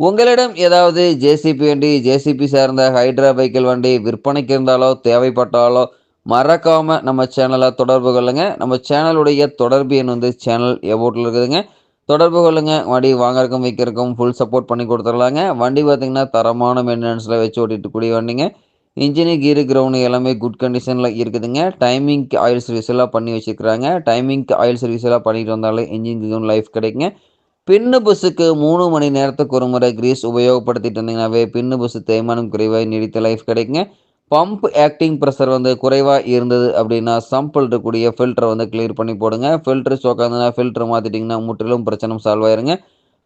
உங்களிடம் ஏதாவது ஜேசிபி வண்டி ஜேசிபி சார்ந்த ஹைட்ரா பைக்கிள் வண்டி விற்பனைக்கு இருந்தாலோ தேவைப்பட்டாலோ மறக்காமல் நம்ம சேனலை தொடர்பு கொள்ளுங்க. நம்ம சேனலுடைய தொடர்பு எண் வந்து சேனல் எபோட்டில் இருக்குதுங்க. தொடர்பு கொள்ளுங்க. வண்டி வாங்கறதுக்கும் விற்கிறக்கும் ஃபுல் சப்போர்ட் பண்ணி கொடுத்துடலாங்க. வண்டி பார்த்திங்கன்னா தரமான மெயின்டெனன்ஸில் வச்சு ஓட்டிட்டு கூடிய வண்டிங்க. இன்ஜினு கீரு கிரவுண்டு எல்லாமே குட் கண்டிஷனில் இருக்குதுங்க. டைமிங்க்கு ஆயில் சர்வீஸ் எல்லாம் பண்ணி வச்சுருக்குறாங்க. டைமிங்க்கு ஆயில் சர்வீஸ் எல்லாம் பண்ணிட்டு வந்தாலே இன்ஜின் லைஃப் கிடைக்குங்க. பின்னு பஸ்ஸுக்கு மூணு மணி நேரத்துக்கு ஒரு முறை கிரீஸ் உபயோகப்படுத்திட்டு இருந்தீங்கன்னாவே பின்னு பஸ்ஸு தேய்மானம் குறைவாக நீடித்த லைஃப் கிடைக்குங்க. பம்ப் ஆக்டிங் ப்ரெஷர் வந்து குறைவாக இருந்தது அப்படின்னா சம்பிள் இருக்கக்கூடிய ஃபில்டரை வந்து கிளியர் பண்ணி போடுங்க. ஃபில்ட்ரு சோக்காந்துன்னா ஃபில்டர் மாற்றிட்டிங்கன்னா முற்றிலும் பிரச்சனை சால்வ் ஆயிருங்க.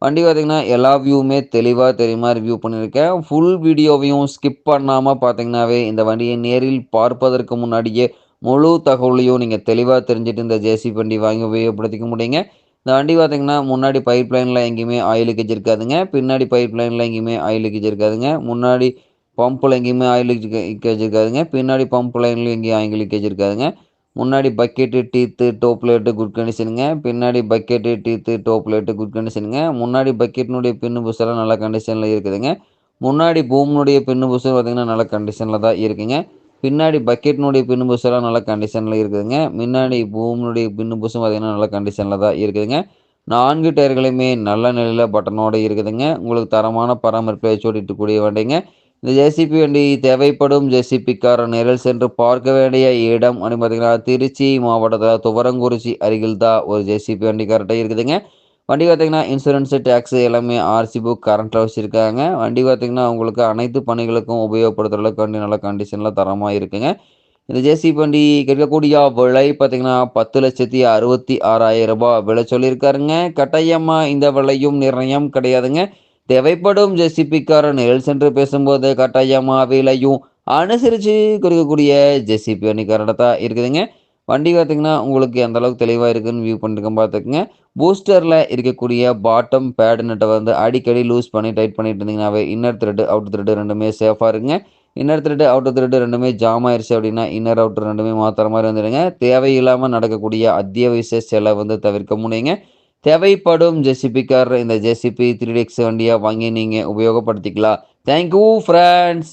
வண்டி பார்த்திங்கன்னா எல்லா வியூவுமே தெளிவாக தெரியுமா ரிவ்யூ பண்ணியிருக்கேன். ஃபுல் வீடியோவையும் ஸ்கிப் பண்ணாமல் பார்த்தீங்கன்னாவே இந்த வண்டியை நேரில் பார்ப்பதற்கு முன்னாடியே முழு தகவலையும் நீங்கள் தெளிவாக தெரிஞ்சுட்டு இந்த ஜேசி வண்டி வாங்கி உபயோகப்படுத்திக்க முடியுங்க. இந்த வண்டி பார்த்திங்கன்னா முன்னாடி பைப் லைனில் எங்கேயுமே ஆயில் லீக்கேஜ் இருக்காதுங்க. பின்னாடி பைப் லைனில் எங்கேயுமே ஆயில் லீக்கேஜ் இருக்காதுங்க. முன்னாடி பம்பில் எங்கேயுமே ஆயில் லீக்கேஜ் இருக்காதுங்க. பின்னாடி பம்ப் லைன்லையும் எங்கேயும் ஆயில் லீக்கேஜ் இருக்காதுங்க. முன்னாடி bucket teeth top light good கண்டிஷனுங்க பின்னாடி bucket teeth top light good கண்டிஷனுங்க முன்னாடி பக்கெட்டினுடைய பின்னு புஷெல்லாம் நல்ல கண்டிஷனில் இருக்குதுங்க. முன்னாடி பூமினுடைய பின்னு புஷ் பார்த்திங்கன்னா நல்ல கண்டிஷனில் தான் இருக்குங்க. பின்னாடி பக்கெட்டினுடைய பின்புசம் எல்லாம் நல்ல கண்டிஷனில் இருக்குதுங்க. முன்னாடி பூமினுடைய பின்புசம் பார்த்திங்கன்னா நல்ல கண்டிஷனில் தான் இருக்குதுங்க. நான்கு டயர்களையுமே நல்ல நிலையில் பட்டனோடு இருக்குதுங்க. உங்களுக்கு தரமான பராமரிப்பை வச்சு கூடிய வண்டிங்க. இந்த ஜேசிபி வண்டி தேவைப்படும். ஜேசிபிக்கார நேரில் சென்று பார்க்க வேண்டிய இடம் அப்படின்னு பார்த்தீங்கன்னா திருச்சி மாவட்டத்தில் துவரங்குறிச்சி அருகில் தான் ஒரு ஜேசிபி வண்டி இருக்குதுங்க. வண்டி பார்த்திங்கன்னா இன்சூரன்ஸு டேக்ஸு எல்லாமே ஆர்சி புக் கரண்ட்டில் வச்சுருக்காங்க. வண்டி பார்த்திங்கன்னா உங்களுக்கு அனைத்து பணிகளுக்கும் உபயோகப்படுத்துகிற அளவுக்கு வண்டி நல்ல கண்டிஷனில் தரமாக இருக்குங்க. இந்த ஜேசிபி வண்டி கிடைக்கக்கூடிய விலை பார்த்திங்கன்னா பத்து லட்சத்தி அறுபத்தி ஆறாயிரம் ரூபாய் விலை சொல்லியிருக்காருங்க. கட்டாயமாக இந்த விலையும் நிர்ணயம் கிடையாதுங்க. தேவைப்படும் ஜெசிபிக்காரன் நேரில் சென்று பேசும்போது கட்டாயமாக விலையும் அனுசரித்து கொடுக்கக்கூடிய ஜெசிபி வண்டிக்காரட தான் இருக்குதுங்க. வண்டி பார்த்திங்கன்னா உங்களுக்கு எந்த அளவுக்கு தெளிவாக இருக்குதுன்னு வியூ பண்ணிருக்கேன் பார்த்துக்குங்க பூஸ்டரில் இருக்கக்கூடிய பாட்டம் பேடு நட்டை வந்து அடிக்கடி லூஸ் பண்ணி டைட் பண்ணிட்டு இருந்தீங்கன்னாவே இன்னர் த்ரெட்டு அவுட் த்ரெட்டு ரெண்டுமே சேஃபாக இருக்குங்க இன்னர் த்ரெட்டு அவுட்டர் த்ரெட்டு ரெண்டுமே ஜாம் ஆயிடுச்சு அப்படின்னா இன்னர் அவுட்டர் ரெண்டுமே மாற்றுற மாதிரி வந்துடுங்க. தேவையில்லாமல் நடக்கக்கூடிய அத்தியாவசிய செலவு வந்து தவிர்க்க முடியுங்க. தேவைப்படும் ஜெசிபிக்கார் இந்த ஜெசிபி த்ரீ டெக்ஸ் வண்டியாக வாங்கி நீங்கள் உபயோகப்படுத்திக்கலாம். Thank you friends